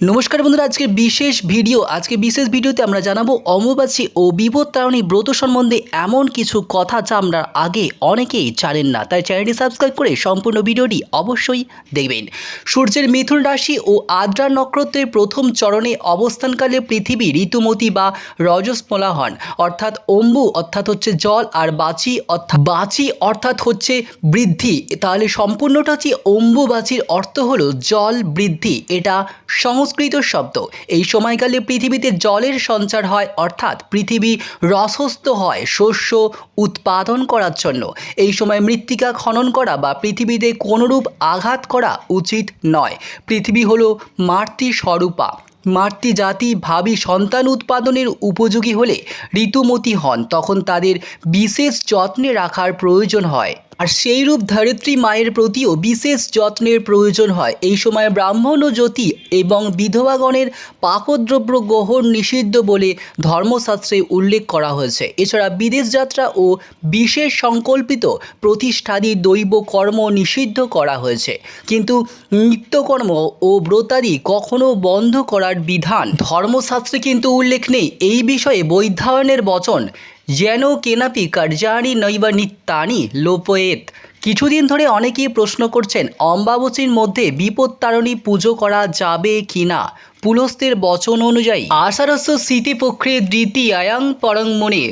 নমস্কার বন্ধুরা, আজকে বিশেষ ভিডিও, আজকে বিশেষ ভিডিওতে আমরা জানাব অমাবাসী ও বিপত্তারণী ব্রত সম্বন্ধে এমন কিছু কথা যা আমরা আগে অনেকেই জানেন না। তাই চ্যানেলটি সাবস্ক্রাইব করে সম্পূর্ণ ভিডিওটি অবশ্যই দেখবেন। সূর্যের মিথুন রাশি ও আদ্রা নক্ষত্রের প্রথম চরণে অবস্থানকালে পৃথিবী ঋতুমতি বা রজস্মলা হন। অর্থাৎ অম্বু, অর্থাৎ হচ্ছে জল, আর বাচি, অর্থাৎ বাচি, অর্থাৎ হচ্ছে বৃদ্ধি। তাহলে সম্পূর্ণটা হচ্ছে অম্বুবাচির অর্থ হলো জল বৃদ্ধি। এটা সংস্কৃত শব্দ। এই সময়কালে পৃথিবীতে জলের সঞ্চার হয়, অর্থাৎ পৃথিবী রসস্থ হয় শস্য উৎপাদন করার জন্য। এই সময় মৃত্তিকা খনন করা বা পৃথিবীতে কোনোরূপ আঘাত করা উচিত নয়। পৃথিবী হলো মাতৃ স্বরূপা। মাতৃ জাতি, ভাবি, সন্তান উৎপাদনের উপযোগী হলে ঋতুমতি হন, তখন তাদের বিশেষ যত্নে রাখার প্রয়োজন হয়। আর সেই রূপ ধরিত্রী মায়ের প্রতিও বিশেষ যত্নের প্রয়োজন হয়। এই সময় ব্রাহ্মণ ও জ্যোতি এবং বিধবাগণের পাকদ্রব্য গ্রহণ নিষিদ্ধ বলে ধর্মশাস্ত্রে উল্লেখ করা হয়েছে। এছাড়া বিদেশ যাত্রা ও বিশেষ সংকল্পিত প্রতিষ্ঠাদি দৈব কর্ম নিষিদ্ধ করা হয়েছে। কিন্তু নিত্যকর্ম ও ব্রতাদি কখনো বন্ধ করার বিধান ধর্মশাস্ত্রে কিন্তু উল্লেখ নেই। এই বিষয়ে বৈধায়নের বচন যেন কেনাপি কার্যানি নৈবা নিত্যানি লোপয়েত। কিছুদিন ধরে অনেকেই প্রশ্ন করছেন অম্বাবচীর মধ্যে বিপত্তারণী পুজো করা যাবে কি না পুলস্তের বচন অনুযায়ী, আষাঢ়স্য স্মৃতিপক্ষে দ্বিতীয়ায়াং পরং মনে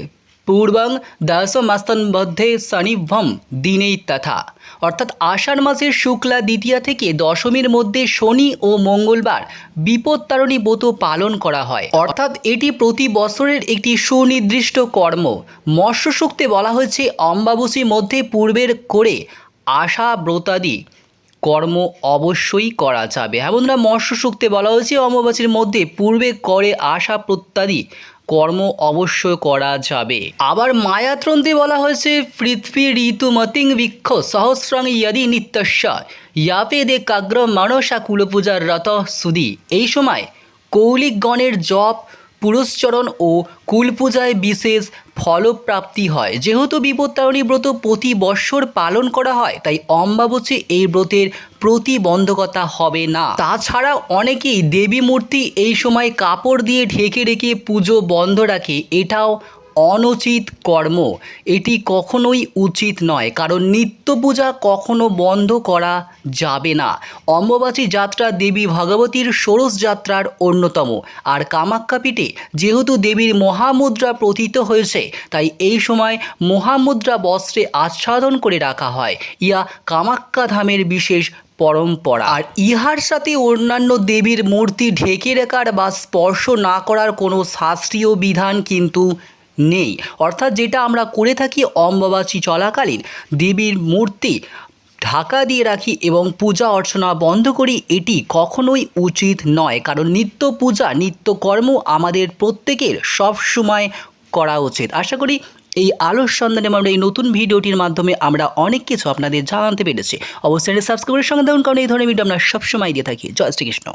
পূর্বং দশমাস্তন মধ্যে শনিভম দিনেই তথা। অর্থাৎ আষাঢ় মাসের শুক্লা দ্বিতীয়া থেকে দশমীর মধ্যে শনি ও মঙ্গলবার বিপত্তারণী ব্রত পালন করা হয়। অর্থাৎ এটি প্রতি বছরের একটি সুনির্দিষ্ট কর্ম। মৎস্য সূক্তে বলা হয়েছে অম্বাবসীর মধ্যে পূর্বের করে আশা ব্রতাদি কর্ম অবশ্যই করা যাবে। হ্যাঁ বন্ধুরা মৎস্য সূক্তে বলা হয়েছে অমাবাসীর মধ্যে পূর্বে করে আশা প্রত্যাদি কর্ম অবশ্যই করা যাবে। আবার মায়াত্রন্তে বলা হয়েছে, পৃথ্বী ঋতুমতিং বৃক্ষ সহস্রং ইয়াদি নিত্যস্য ইয়াপে দে কাগ্র মানসা কুলপূজার রত সুদি। এই সময় কৌলিকগণের জপ পুরস্চরণ ও কুলপূজায় বিশেষ ফলপ্রাপ্তি হয়। যেহেতু বিপত্তারণী ব্রত প্রতি বৎসর পালন করা হয়, তাই অম্বাবচী এই ব্রতের প্রতিবন্ধকতা হবে না। তাছাড়া অনেকেই দেবী মূর্তি এই সময় কাপড় দিয়ে ঢেকে রেখে পুজো বন্ধ রাখে, এটাও অনুচিত কর্ম। এটি কখনোই উচিত নয়, কারণ নিত্য পূজা কখনো বন্ধ করা যাবে না। অম্ববাচী যাত্রা দেবী ভগবতীর ষোড়শ যাত্রার অন্যতম, আর কামাক্কাপীঠে যেহেতু দেবীর মহামুদ্রা প্রতীত হয়েছে, তাই এই সময় মহামুদ্রা বস্ত্রে আচ্ছাদন করে রাখা হয়। ইয়া কামাক্কা ধামের বিশেষ পরম্পরা। আর ইহার সাথে অন্যান্য দেবীর মূর্তি ঢেকে রাখার বা স্পর্শ না করার কোনো শাস্ত্রীয় বিধান কিন্তু নেই। অর্থাৎ যেটা আমরা করে থাকি অম্বাবাচী চলাকালীন, দেবীর মূর্তি ঢাকা দিয়ে রাখি এবং পূজা অর্চনা বন্ধ করি, এটি কখনোই উচিত নয়। কারণ নিত্য পূজা, নিত্য কর্ম আমাদের প্রত্যেকের সব সময় করা উচিত। আশা করি এই আলোর সন্ধানে আমরা এই নতুন ভিডিওটির মাধ্যমে আমরা অনেক কিছু আপনাদের জানাতে পেরেছি। অবশ্যই সাবস্ক্রাইবের সঙ্গে দেখুন কারণ এই ধরনের ভিডিও আমরা সবসময় দিয়ে থাকি। জয় শ্রীকৃষ্ণ।